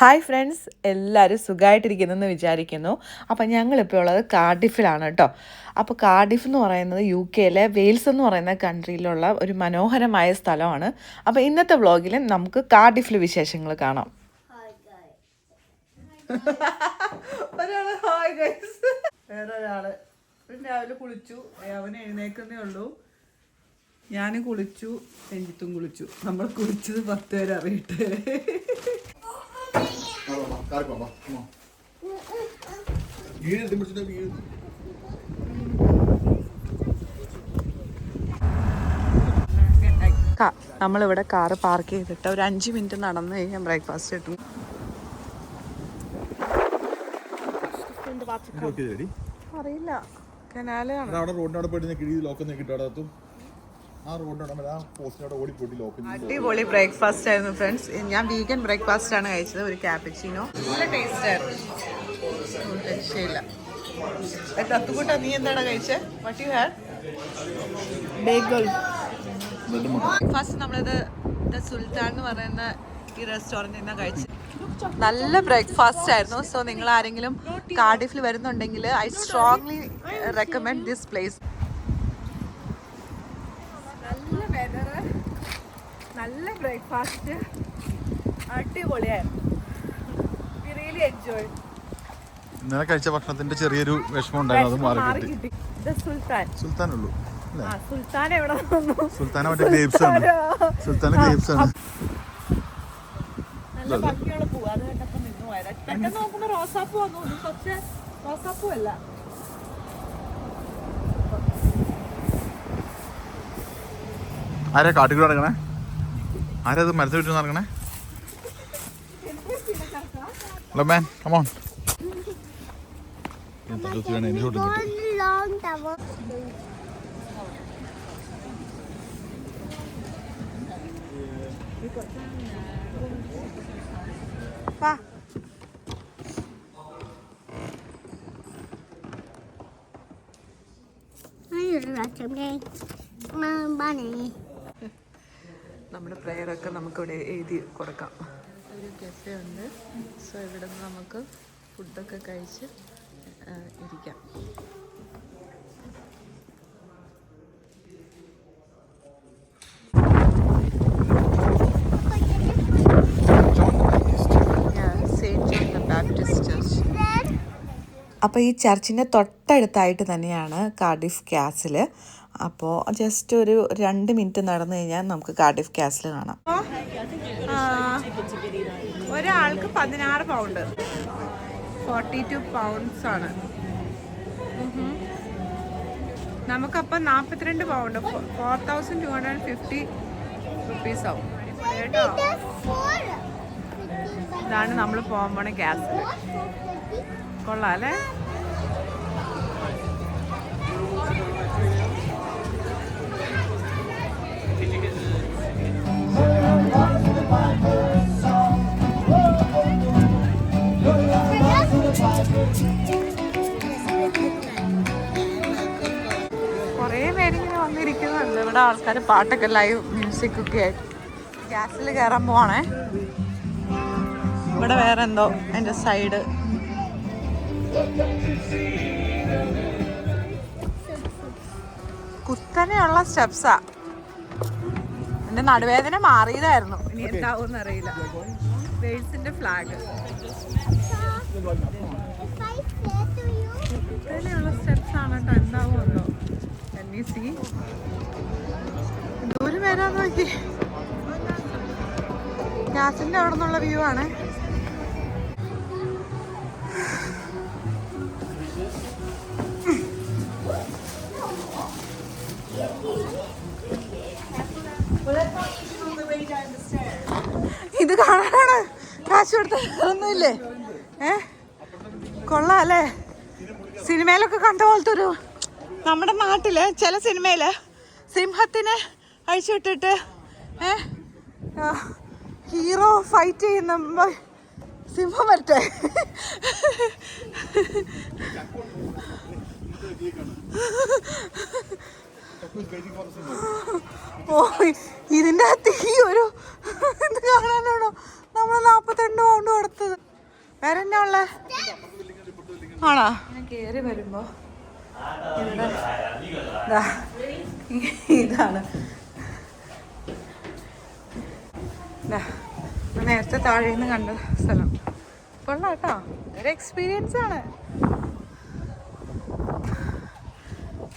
Hi friends എല്ലാവരും സുഖമായിട്ടിരിക്കുന്നെന്ന് വിചാരിക്കുന്നു. അപ്പോൾ ഞങ്ങളിപ്പോൾ ഉള്ളത് കാർഡിഫിലാണ് കേട്ടോ അപ്പോൾ കാർഡിഫ് എന്ന് പറയുന്നത് യു കെയിലെ വെയിൽസ് എന്ന് പറയുന്ന കൺട്രിയിലുള്ള ഒരു മനോഹരമായ സ്ഥലമാണ്. അപ്പോൾ ഇന്നത്തെ വ്ളോഗിൽ നമുക്ക് കാർഡിഫിൽ വിശേഷങ്ങൾ കാണാം. ഒരാൾ ഹായ് ഗൈസ് വേറെ ഒരാൾ രാവിലെ കുളിച്ചു. അവൻ എഴുന്നേക്കുന്നേ ഉള്ളൂ. ഞാൻ കുളിച്ചു. രഞ്ജിത്തും കുളിച്ചു. നമ്മൾ കുളിച്ചത് പത്ത് പേര് അറിയട്ടെ. വീട് പിടിച്ചിട്ട് വീട്? നമ്മളിവിടെ കാറ് പാർക്ക് ചെയ്തിട്ട് ഒരു അഞ്ച് മിനിറ്റ് നടന്ന് കഴിഞ്ഞാൽ ബ്രേക്ക്ഫാസ്റ്റ് കിട്ടും. അറിയില്ല. കനാലാണ്. അവിടെ റോഡിനോട് പോയിട്ട് കിഴി ലോക്കൊന്നും കിട്ടും അടിപൊളി ബ്രേക്ക്ഫാസ്റ്റ് ആയിരുന്നു ഫ്രണ്ട്സ് ഞാൻ വീഗൻ ബ്രേക്ക്ഫാസ്റ്റ് ആണ് കഴിച്ചത് ഒരു ക്യാപിച്ചിനോ നല്ല ടേസ്റ്റ് ആയിരുന്നു. രക്ഷയില്ല തത്തുകൂട്ട നീ എന്താണ് കഴിച്ചത് what you had bagel first നമ്മളിത് ദ സുൽത്താൻ എന്ന് പറയുന്ന ഈ റെസ്റ്റോറന്റിൽ നിന്നാണ് കഴിച്ചത്. നല്ല ബ്രേക്ക്ഫാസ്റ്റ് ആയിരുന്നു. സോ നിങ്ങൾ ആരെങ്കിലും കാർഡിഫിൽ വരുന്നുണ്ടെങ്കിൽ I strongly recommend this place നല്ല വെതർ നല്ല ബ്രേക്ക്ഫാസ്റ്റ്. അടിപൊളിയായിരുന്നു. റിയലി എൻജോയ് ഇന്നലെ കഴിച്ച ഭക്ഷണത്തിന്റെ ചെറിയൊരു വിഷമം ഉണ്ടായിരുന്നു അത് മാറി കിട്ടി. സുൽത്താൻ. സുൽത്താൻ ഉള്ളൂ സുൽത്താൻ എവിടെ സുൽത്താൻ മറ്റേ ഗ്രേപ്സ് ആണ്. സുൽത്താന ഗ്രേപ്സ് ആണ്. നല്ല ഭംഗിയുള്ള പൂവ് അത് കണ്ടപ്പോ നിന്നു പോയത്. പെട്ടെന്ന് നോക്കുമ്പോ റോസാപ്പൂ വന്നു. പക്ഷെ റോസാപ്പൂ അല്ല. ആരാ കാട്ടിക്കൂടെ നടക്കണേ? ആരാ അത് മരത്തിൽ വിട്ട് നടക്കണേ ഹലോ മാൻ കമോൺ വേണം എനിക്ക് ഷോട്ട് കിട്ടും. വാ. നമ്മുടെ പ്രെയറൊക്കെ നമുക്കിവിടെ എഴുതി കൊടുക്കാം. ഒരു കഫേ ഉണ്ട്. സോ ഇവിടെ നിന്ന് നമുക്ക് ഫുഡൊക്കെ കഴിച്ച് ഇരിക്കാം. അപ്പോൾ ഈ ചർച്ചിന്റെ തൊട്ടടുത്തായിട്ട് തന്നെയാണ് കാർഡിഫ് ക്യാസിൽ അപ്പോൾ ജസ്റ്റ് ഒരു രണ്ട് മിനിറ്റ് നടന്നു കഴിഞ്ഞാൽ നമുക്ക് കാർഡിഫ് ക്യാസിൽ കാണാം. ഒരാൾക്ക് പതിനാറ് പൗണ്ട് ഫോർട്ടി ടു പൗണ്ട്സ് ആണ് നമുക്കപ്പം നാൽപ്പത്തിരണ്ട് pound four thousand two hundred fifty rupees ആവും. കേട്ടോ? ഇതാണ് നമ്മൾ പോകാൻ പോണ ഗ്യാസ് കൊള്ളാം അല്ലേ? കുറേ പേരിങ്ങനെ വന്നിരിക്കുന്നുണ്ട്. ഇവിടെ ആൾക്കാർ പാട്ടൊക്കെ ലൈവ് മ്യൂസിക് ഒക്കെ ആയിട്ട്. ഗ്യാസിൽ കയറാൻ പോവാണേ. ഇവിടെ വേറെ എന്തോ എന്റെ സൈഡ് കുത്തനെയുള്ള സ്റ്റെപ്സാ എന്റെ നടുവേദന മാറിയതായിരുന്നു. ഇനി എന്താവും അറിയില്ല. വെയിൽസിന്റെ ഫ്ലാഗ് ഇത്രയുള്ള സ്റ്റെപ്സ് ആണ് കേട്ടോ എന്താവുമല്ലോ എന്നീ സി ദൂരം വരാൻ നോക്കി. ഗ്യാസിന്റെ അവിടെ നിന്നുള്ള വ്യൂ ആണ്. കാശ് കൊടുത്ത ഒന്നുമില്ലേ? ഏ? കൊള്ളാം അല്ലേ സിനിമയിലൊക്കെ കണ്ട പോലത്തെ ഒരു നമ്മുടെ നാട്ടിൽ ചില സിനിമയിൽ സിംഹത്തിനെ അഴിച്ചുവിട്ടിട്ട് ഏ? ഹീറോ ഫൈറ്റ് ചെയ്യുന്ന സിംഹം വരട്ടെ. ഓ ഇതിന്റെ അകത്ത് ഈ ഒരു ഇത് കാണാനാണോ? നമ്മൾ നാൽപ്പത്തിരണ്ട് പൗണ്ട് കൊടുത്തത്. വേറെ എന്നാ ഉള്ള? ആണോ? കേറി വരുമ്പോ ഇതാണ്. നേരത്തെ താഴെ നിന്ന് കണ്ട സ്ഥലം. കൊള്ളാം കേട്ടോ. ഒരു എക്സ്പീരിയൻസ് ആണ്.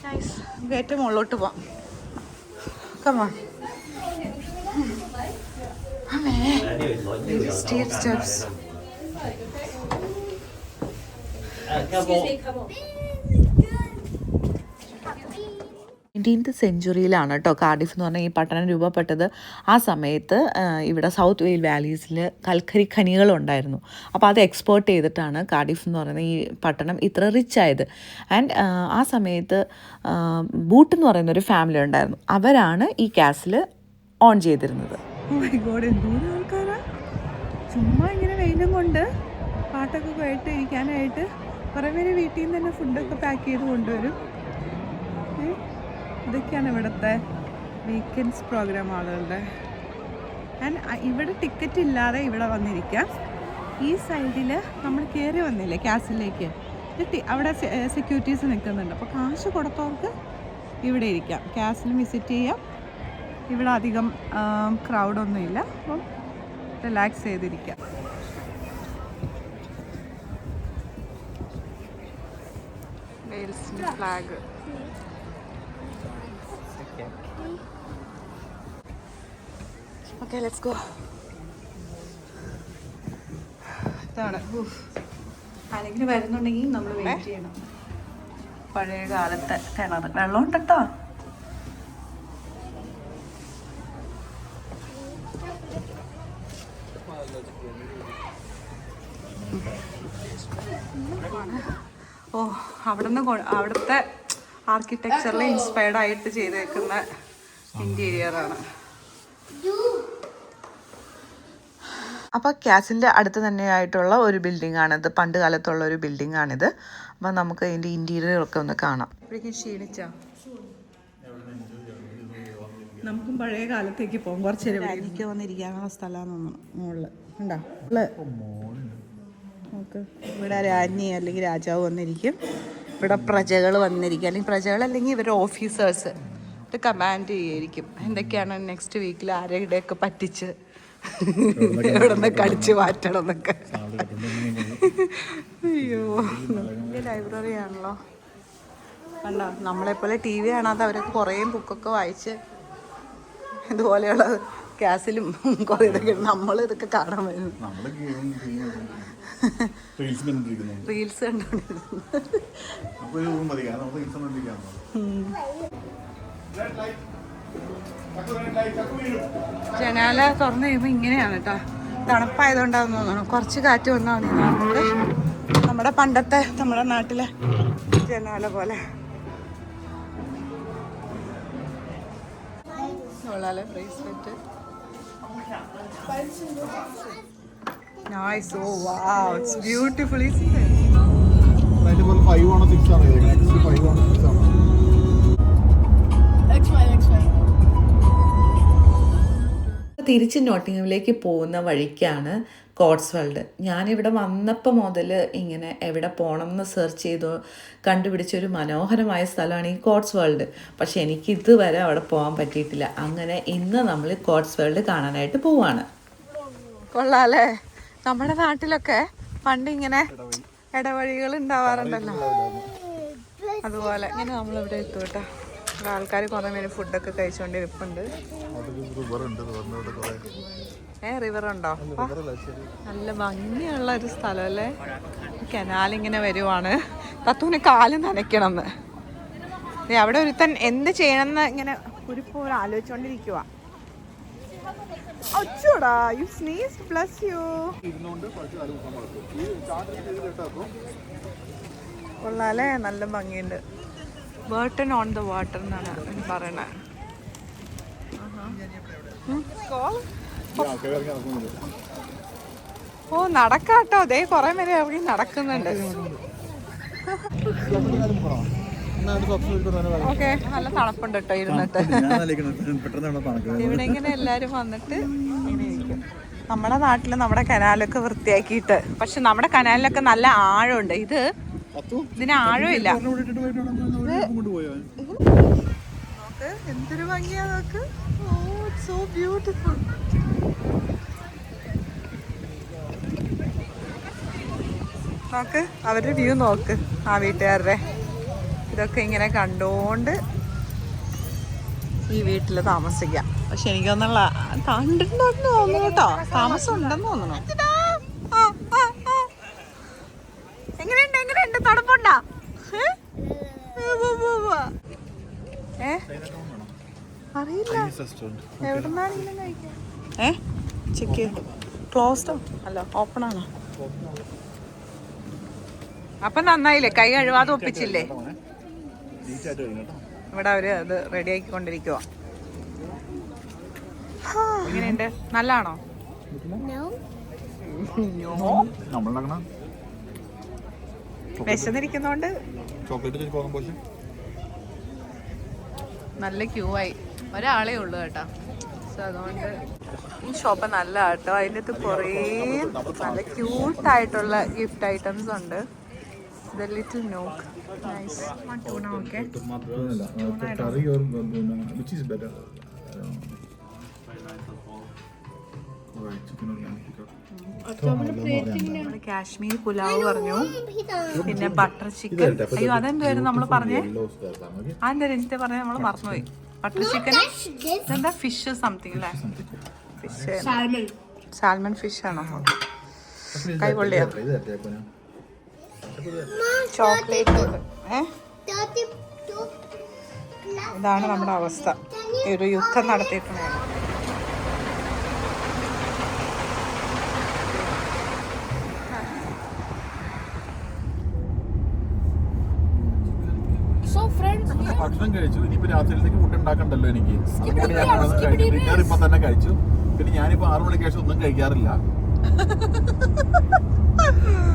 നൈസ് ഏറ്റവും മുകളിലോട്ട് പോവാം. കമാ സ്റ്റീപ്പ് സ്റ്റെപ്സ് നയന്റീൻത്ത് സെഞ്ചുറിയിലാണ് കേട്ടോ കാർഡിഫ് എന്ന് പറഞ്ഞാൽ ഈ പട്ടണം രൂപപ്പെട്ടത്. ആ സമയത്ത് ഇവിടെ സൗത്ത് വെയിൽ വാലീസിൽ കൽക്കരി ഖനികളുണ്ടായിരുന്നു അപ്പോൾ അത് എക്സ്പോർട്ട് ചെയ്തിട്ടാണ് കാർഡിഫ് എന്ന് പറയുന്ന ഈ പട്ടണം ഇത്ര റിച്ച് ആയത്. ആൻഡ് ആ സമയത്ത് ബൂട്ട് എന്ന് പറയുന്ന ഒരു ഫാമിലി ഉണ്ടായിരുന്നു. അവരാണ് ഈ കാസിൽ ഓൺ ചെയ്തിരുന്നത്. ഗോഡ് എന്തോരം ആൾക്കാരാ? ചുമ്മാ ഇങ്ങനെ വെയിലും കൊണ്ട് പാട്ടൊക്കെ കേട്ട് ഇരിക്കാനായിട്ട് കുറേ പേര് വീട്ടിൽ നിന്ന് തന്നെ ഫുഡൊക്കെ പാക്ക് ചെയ്ത് കൊണ്ടുവരും? ഇതൊക്കെയാണ് ഇവിടുത്തെ വീക്കെൻഡ്സ് പ്രോഗ്രാം ആളുകളുടെ. ആൻഡ് ഇവിടെ ടിക്കറ്റ് ഇല്ലാതെ ഇവിടെ വന്നിരിക്കാം. ഈ സൈഡിൽ നമ്മൾ കയറി വന്നില്ലേ ക്യാസിലേക്ക് അവിടെ സെക്യൂരിറ്റീസ് നിൽക്കുന്നുണ്ട്. അപ്പോൾ കാശ് കൊടുത്തവർക്ക് ഇവിടെ ഇരിക്കാം. ക്യാസിൽ വിസിറ്റ് ചെയ്യാം. ഇവിടെ അധികം ക്രൗഡൊന്നും ഇല്ല അപ്പം റിലാക്സ് ചെയ്തിരിക്കാം. വെയിൽസിന്റെ ഫ്ലാഗ് ഓക്കെ ലെറ്റ്സ് ഗോ ഇതാണ്. ആരെങ്കിലും വരുന്നുണ്ടെങ്കിൽ നമ്മൾ വെയിറ്റ് ചെയ്യണം. പഴയ കാലത്തെ കിണർ വെള്ളമുണ്ട് കേട്ടോ ഓ അവിടുന്ന് നിന്ന് അവിടുത്തെ ആർക്കിടെക്ചറിൽ ഇൻസ്പയർഡ് ആയിട്ട് ചെയ്തേക്കുന്ന ഇന്റീരിയറാണ് അപ്പോൾ ക്യാസിന്റെ അടുത്ത് തന്നെയായിട്ടുള്ള ഒരു ബിൽഡിംഗ് ആണിത് പണ്ട് കാലത്തുള്ള ഒരു ബിൽഡിംഗ് ആണിത് അപ്പോൾ നമുക്ക് ഇതിന്റെ ഇന്റീരിയറൊക്കെ ഒന്ന് കാണാം. ഇപ്പോഴേക്കും ക്ഷീണിച്ച? നമുക്കും പഴയ കാലത്തേക്ക് പോകും. കുറച്ച് എനിക്ക് വന്നിരിക്കാനുള്ള സ്ഥലമാണെന്ന് മുകളിൽ ഉണ്ടോ നോക്ക് ഇവിടെ രാജ്ഞി അല്ലെങ്കിൽ രാജാവ് വന്നിരിക്കും. ഇവിടെ പ്രജകൾ വന്നിരിക്കും. അല്ലെങ്കിൽ പ്രജകൾ അല്ലെങ്കിൽ ഇവരുടെ ഓഫീസേഴ്സ് ഇത് കമാൻഡ് ചെയ്യായിരിക്കും എന്തൊക്കെയാണ് നെക്സ്റ്റ് വീക്കിൽ ആരുടെയൊക്കെ പറ്റിച്ച്? ഇവിടെ നിന്ന് കടിച്ച് മാറ്റണം എന്നൊക്കെ. അയ്യോ ലൈബ്രറി ആണല്ലോ. കണ്ടോ? നമ്മളെപ്പോലെ ടി വി കാണാതെ അവരൊക്കെ കുറേ ബുക്കൊക്കെ വായിച്ച് ഇതുപോലെയുള്ള ക്യാസിലും കുറേ ഇതൊക്കെ നമ്മൾ ഇതൊക്കെ കാണാൻ വരുന്നു റീൽസ് ജനാല തുറന്നു കഴിയുമ്പോൾ ഇങ്ങനെയാണ് കേട്ടോ. തണുപ്പായതുകൊണ്ടാന്ന് തോന്നുന്നു. കുറച്ച് കാറ്റ് വന്നാൽ മതി നമുക്ക് നമ്മുടെ പണ്ടത്തെ നമ്മുടെ നാട്ടിലെ ജനാല പോലെ. Fries bracelet oh wow it's beautiful is അതിന്റെ പോലെ ഫൈവ് ആണോ സിക്സ് ആണോ ആക്ച്വലി ഫൈവ് ആണോ സിക്സ് ആണോ തിരിച്ച് നോട്ടിങ്ങിലേക്ക് പോകുന്ന വഴിക്കാണ് കോട്സ്വൾഡ് ഞാനിവിടെ വന്നപ്പോൾ മുതൽ ഇങ്ങനെ എവിടെ പോകണം എന്ന് സെർച്ച് ചെയ്തു. കണ്ടുപിടിച്ച ഒരു മനോഹരമായ സ്ഥലമാണ് ഈ കോട്സ് വേൾഡ് പക്ഷേ എനിക്ക് ഇതുവരെ അവിടെ പോകാൻ പറ്റിയിട്ടില്ല. അങ്ങനെ ഇന്ന് നമ്മൾ കോട്സ് വേൾഡ് കാണാനായിട്ട് പോവാണ്. കൊള്ളാല്ലേ നമ്മുടെ നാട്ടിലൊക്കെ പണ്ട് ഇങ്ങനെ ഇടവഴികൾ ഉണ്ടാവാറുണ്ടല്ലോ. അതുപോലെ ഇങ്ങനെ നമ്മളിവിടെ എത്തും ആൾക്കാർ കുറേ പേര് ഫുഡൊക്കെ കഴിച്ചുകൊണ്ടിരിപ്പുണ്ട് ഏ റിവർ ഉണ്ടോ നല്ല ഭംഗിയുള്ള ഒരു സ്ഥലം അല്ലേ കനാലിങ്ങനെ വരുവാണ്. തത്തൂന് കാൽ നനയ്ക്കണം എന്ന് അവിടെ ഒരുത്തൻ എന്ത് ചെയ്യണമെന്ന് ഇങ്ങനെ കുരിപ്പോ ആലോചിച്ചോണ്ടിരിക്കുക അച്ചോടാ യു സ്നീസ് പ്ലസ് യു കൊള്ളാലേ നല്ല ഭംഗിയുണ്ട്. ബേർട്ടൺ ഓൺ ദ വാട്ടർ എന്നാണ് പറയണത് ഉം, call? ഈ ആൾക്കാർ ഇറങ്ങി നടക്കുന്നുണ്ട് ഓ നടക്കാട്ടോ. അതേ കൊറേ പേര് ഇറങ്ങി നടക്കുന്നുണ്ട്. ഓക്കെ നല്ല തണുപ്പുണ്ട് കേട്ടോ ഇരുന്നിട്ട്. ഇവിടെ ഇങ്ങനെ എല്ലാരും വന്നിട്ട് നമ്മുടെ നാട്ടിൽ നമ്മുടെ കനാലൊക്കെ വൃത്തിയാക്കിയിട്ട് പക്ഷെ നമ്മുടെ കനാലിലൊക്കെ നല്ല ആഴമുണ്ട്. ഇത് ഇതിന് ആഴമില്ല. ഇല്ല നോക്ക് എന്തൊരു ഭംഗിയാ നോക്ക്. So beautiful. നോക്ക് അവരുടെ വ്യൂ നോക്ക് ആ വീട്ടുകാരുടെ. ഇതൊക്കെ ഇങ്ങനെ കണ്ടുകൊണ്ട് ഈ വീട്ടിൽ താമസിക്കാം. പക്ഷെ എനിക്കൊന്നുള്ള കണ്ടിട്ടുണ്ടെന്ന് തോന്നുന്നു കേട്ടോ. താമസം ഉണ്ടെന്ന് തോന്നുന്നു. എങ്ങനെയുണ്ട് എങ്ങനെയുണ്ട്? തണുപ്പുണ്ടോ? ഏ? അറിയില്ല. ഏ? ചെക്ക്. ക്ലോസ്ഡോ അല്ല ഓപ്പൺ ആണോ? അപ്പൊ നന്നായില്ലേ? കൈ കഴുവാതെ ഒപ്പിച്ചില്ലേ? ഇവിടെ അവർ അത് റെഡി ആക്കിക്കൊണ്ടിരിക്കുക എങ്ങനെയുണ്ട്? നല്ലാണോ? വിശന്നിരിക്കുന്നോണ്ട് നല്ല ക്യൂ ആയി. ഒരാളേ ഉള്ളൂ കേട്ടോ. സോ അതുകൊണ്ട് ഈ ഷോപ്പ് നല്ല കേട്ടോ അതിന്റെ അകത്ത് കുറേ നല്ല ക്യൂട്ടായിട്ടുള്ള ഗിഫ്റ്റ് ഐറ്റംസ് ഉണ്ട്. ദ ലിറ്റിൽ നോക്ക് nice tuna okay curry which is better നമ്മൾ കാശ്മീർ പുലാവ് പറഞ്ഞു. പിന്നെ ബട്ടർ ചിക്കൻ അയ്യോ അതെന്തായിരുന്നു നമ്മൾ പറഞ്ഞേ? അതെന്താ രഞ്ജിത്തെ പറഞ്ഞ നമ്മൾ മറന്നുപോയി. ബട്ടർ ചിക്കൻ എന്താ ഫിഷ് സംതിങ് അല്ലേ ഫിഷ് സാൽമൺ ഫിഷ് ആണോ? കൈകൊള്ളിയോ ചോക്ലേറ്റ് ഏ? ഇതാണ് നമ്മുടെ അവസ്ഥ. ഈ ഒരു യുദ്ധം നടത്തിയിട്ടുണ്ട്. ഭക്ഷണം കഴിച്ചു. ഇനിയിപ്പോ രാത്രിയിലേക്ക് ഫുഡ് ഉണ്ടാക്കണ്ടല്ലോ എനിക്ക്. അതുകൊണ്ട് ഞാൻ ഡിന്നർ ഇപ്പൊ തന്നെ കഴിച്ചു. പിന്നെ ഞാനിപ്പോ ആറു മണിക്ക് ശേഷം ഒന്നും കഴിക്കാറില്ല.